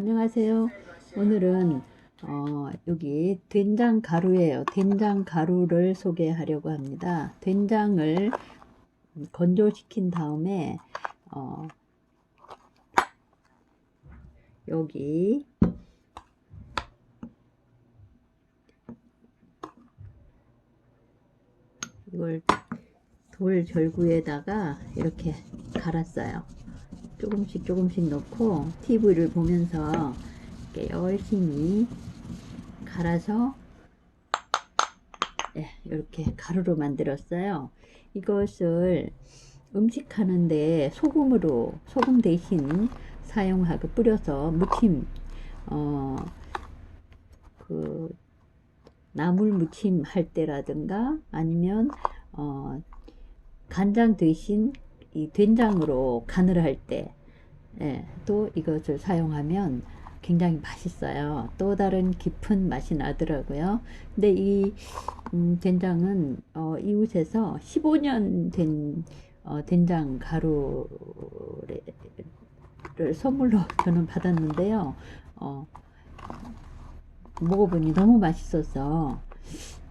안녕하세요. 오늘은 어, 여기 된장 가루예요. 된장 가루를 소개하려고 합니다. 된장을 건조시킨 다음에 어, 여기 이걸 돌 절구에다가 이렇게 갈았어요. 조금씩 조금씩 넣고 TV를 보면서 이렇게 열심히 갈아서 예, 이렇게 가루로 만들었어요. 이것을 음식 하는데 소금으로 소금 대신 사용하고 뿌려서 무침 어 그 나물 무침 할 때라든가 아니면 어 간장 대신 이 된장으로 간을 할 때, 예, 또 이것을 사용하면 굉장히 맛있어요. 또 다른 깊은 맛이 나더라고요. 근데 이 음, 된장은 어, 이웃에서 15년 된 어, 된장 가루를 선물로 저는 받았는데요. 어, 먹어보니 너무 맛있어서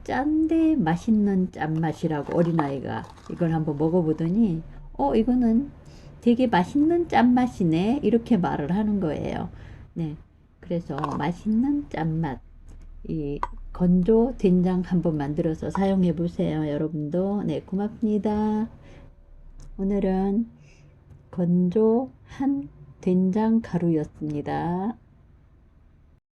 짠데 맛있는 짠맛이라고 어린아이가 이걸 한번 먹어보더니 어 이거는 되게 맛있는 짠맛이네. 이렇게 말을 하는 거예요. 네. 그래서 맛있는 짠맛. 이 건조 된장 한번 만들어서 사용해 보세요 여러분도. 네 고맙습니다. 오늘은 건조한 된장 가루였습니다